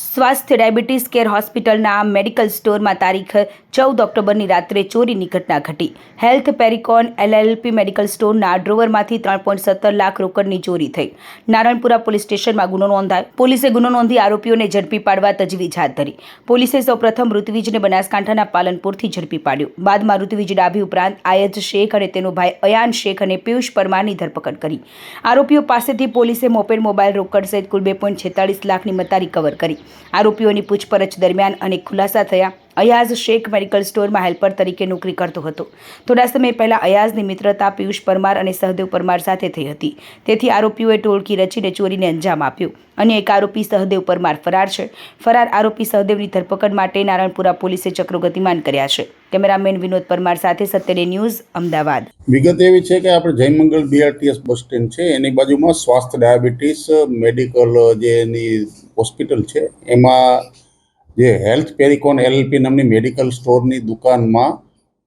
સ્વાસ્થ્ય diabetes care હોસ્પિટલના medical સ્ટોરમાં તારીખ ચૌદ ઓક્ટોબરની રાત્રે ચોરીની ઘટના ઘટી. હેલ્થ પેરિકોન એલએલપી મેડિકલ સ્ટોરના ડ્રોવરમાંથી ત્રણ પોઈન્ટ સત્તર લાખ રોકડની ચોરી થઈ. નારણપુરા પોલીસ સ્ટેશનમાં ગુનો નોંધાયો. પોલીસે ગુનો નોંધી આરોપીઓને ઝડપી પાડવા તજવીજ હાથ ધરી. પોલીસે સૌપ્રથમ ઋત્વિજને બનાસકાંઠાના પાલનપુરથી ઝડપી પાડ્યો. બાદમાં ઋત્વિજ ડાભી ઉપરાંત આયજ શેખ અને તેનો ભાઈ અયાન શેખ અને પિયુષ પરમારની ધરપકડ કરી. આરોપીઓ પાસેથી પોલીસે મોપેડ મોબાઈલ રોકડ સહિત કુલ બે પોઈન્ટ છેતાળીસ લાખની મત્તા રિકવર કરી. આરોપીઓની પૂછપરછ દરમિયાન અનેક ખુલાસા થયા. અયાઝ શેખ મેડિકલ સ્ટોરમાં હેલ્પર તરીકે નોકરી કરતો હતો. થોડા સમય પહેલાં અયાઝની મિત્રતા પિયુષ પરમાર અને સહદેવ પરમાર સાથે થઈ હતી. તેથી આરોપીઓએ ટોળકી રચીને ચોરીને અંજામ આપ્યો. અન્ય એક આરોપી સહદેવ પરમાર ફરાર છે. ફરાર આરોપી સહદેવની ધરપકડ માટે નારાયણપુરા પોલીસે ચક્રો ગતિમાન કર્યા છે. કેમેરામેન વિનોદ પરમાર સાથે સત્યડે ન્યૂઝ, અમદાવાદ. વિગત એવી છે કે આપણે જયમંગલ બીઆરટીએસ બસ સ્ટેન્ડ છે. એની બાજુમાં સ્વાસ્થ્ય, ડાયાબિટીસ, મેડિકલ, જે એની હોસ્પિટલ છે. એમાં જે હેલ્થ પેરિકોન એલએલપી નામની મેડિકલ સ્ટોરની દુકાનમાં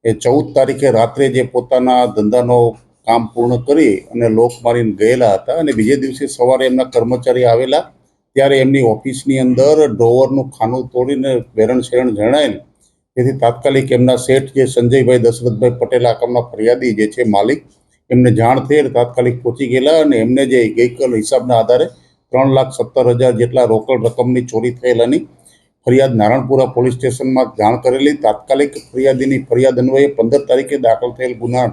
એ ચૌદ તારીખે રાત્રે જે પોતાના ધંધાનો કામ પૂર્ણ કરી અને લોક મારીને ગયેલા હતા અને બીજે દિવસે સવારે એમના કર્મચારી આવેલા, ત્યારે એમની ઓફિસની અંદર ડ્રોવરનું ખાનું તોડીને વેરણ શેરણ જણાયેલ તેથી તાત્કાલિક એમના શેઠ જે સંજયભાઈ દશરથભાઈ પટેલ આ કામના ફરિયાદી જે છે માલિક, એમને જાણ થઈ તાત્કાલિક પહોંચી ગયેલા અને એમને જે ગઈકાલ હિસાબના આધારે ત્રણ લાખ સત્તર હજાર જેટલા રોકડ રકમની ચોરી થયેલાની ફરિયાદ નારણપુરા પોલીસ સ્ટેશનમાં જાણ કરેલી. તાત્કાલિક ફરિયાદીની ફરિયાદ અન્વયે પંદર તારીખે દાખલ થયેલ ગુના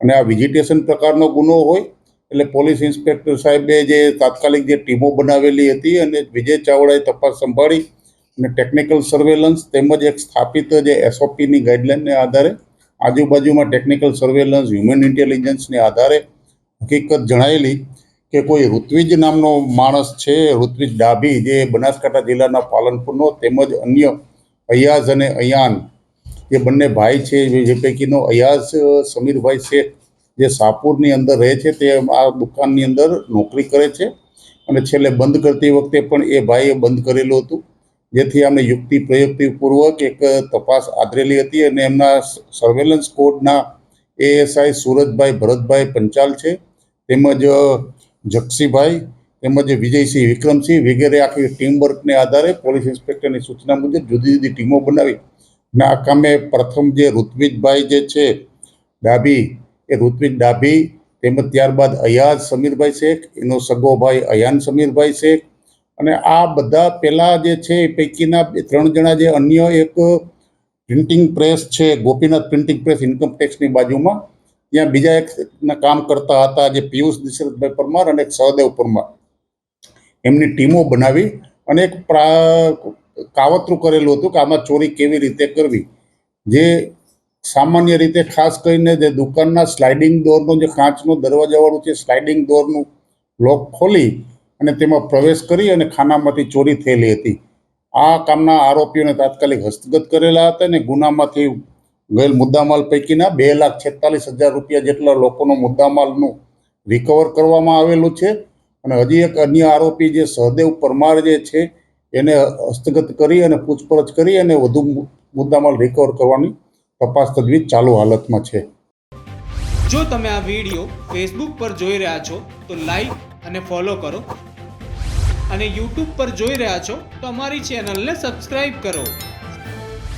અને આ વિજિટેશન પ્રકારનો ગુનો હોય એટલે પોલીસ ઇન્સ્પેક્ટર સાહેબે જે તાત્કાલિક જે ટીમો બનાવેલી હતી અને વિજય ચાવડાએ તપાસ સંભાળી અને ટેકનિકલ સર્વેલન્સ તેમજ એક સ્થાપિત જે એસઓપીની ગાઈડલાઇનને આધારે આજુબાજુમાં ટેકનિકલ સર્વેલન્સ, હ્યુમન ઇન્ટેલિજન્સને આધારે હકીકત જણાયેલી કે કોઈ ઋત્વિજ નામનો માણસ છે, ઋત્વિજ ડાભી જે બનાસકાંઠા જિલ્લાના પાલનપુરનો, તેમજ અન્ય અયાઝ અને અયાન, જે બંને ભાઈ છે, જે પૈકીનો અયાઝ સમીરભાઈ શેખ જે સાપુરની અંદર રહે છે, તે આ દુકાનની અંદર નોકરી કરે છે અને છેલ્લે બંધ કરતી વખતે પણ એ ભાઈએ બંધ કરેલું હતું. જેથી અમને યુક્તિ પ્રયુક્તિપૂર્વક એક તપાસ આદરેલી હતી અને એમના સર્વેલન્સ કોડના એએસઆઈ સુરજભાઈ ભરતભાઈ પંચાલ છે, તેમજ જક્ષીભાઈ તેમજ વિજયસિંહ વિક્રમસિંહ વગેરે આખી ટીમ વર્કને આધારે પોલીસ ઇન્સ્પેક્ટરની સૂચના મુજબ જુદી જુદી ટીમો બનાવી અને આ કામે પ્રથમ જે ઋત્વિજભાઈ જે છે, ડાભી, એ ઋત્વિજ ડાભી, તેમજ ત્યારબાદ અયાજ સમીરભાઈ શેખ, એનો સગો ભાઈ અયાન સમીરભાઈ શેખ અને આ બધા પહેલાં જે છે એ પૈકીના ત્રણ જણા જે અન્ય એક પ્રિન્ટિંગ પ્રેસ છે, ગોપીનાથ પ્રિન્ટિંગ પ્રેસ, ઇન્કમ ટેક્સની બાજુમાં ત્યાં બીજા એક કામ કરતા હતા જે પિયુષ દશરથભાઈ પરમાર અને એક સહદેવ પરમાર. એમની ટીમો બનાવી અને એક કાવતરું કરેલું હતું કે આમાં ચોરી કેવી રીતે કરવી. જે સામાન્ય રીતે ખાસ કરીને જે દુકાનના સ્લાઇડિંગ ડોરનો જે કાચનો દરવાજાવાળું છે સ્લાઇડિંગ ડોરનું લોક ખોલી અને તેમાં પ્રવેશ કરી અને ખાનામાંથી ચોરી થયેલી હતી. આ કામના આરોપીઓને તાત્કાલિક હસ્તગત કરેલા હતા અને ગુનામાંથી ગયેલ મુદ્દામાલ પૈકીના બે લાખ છેતાલીસ હજાર રૂપિયા જેટલા લોકોનો મુદ્દામાલનું રિકવર કરવામાં આવેલું છે. અને હજી એક અન્ય આરોપી જે સહદેવ પરમાર જે છે, એને હસ્તગત કરી અને પૂછપરછ કરી અને વધુ મુદ્દામાલ રિકવર કરવાની તપાસ તજવીજ ચાલુ હાલતમાં છે. જો તમે આ વીડિયો ફેસબુક પર જોઈ રહ્યા છો, તો લાઈક અને ફોલો કરો. અને યુટ્યુબ પર જોઈ રહ્યા છો, તો અમારી ચેનલને સબસ્ક્રાઈબ કરો.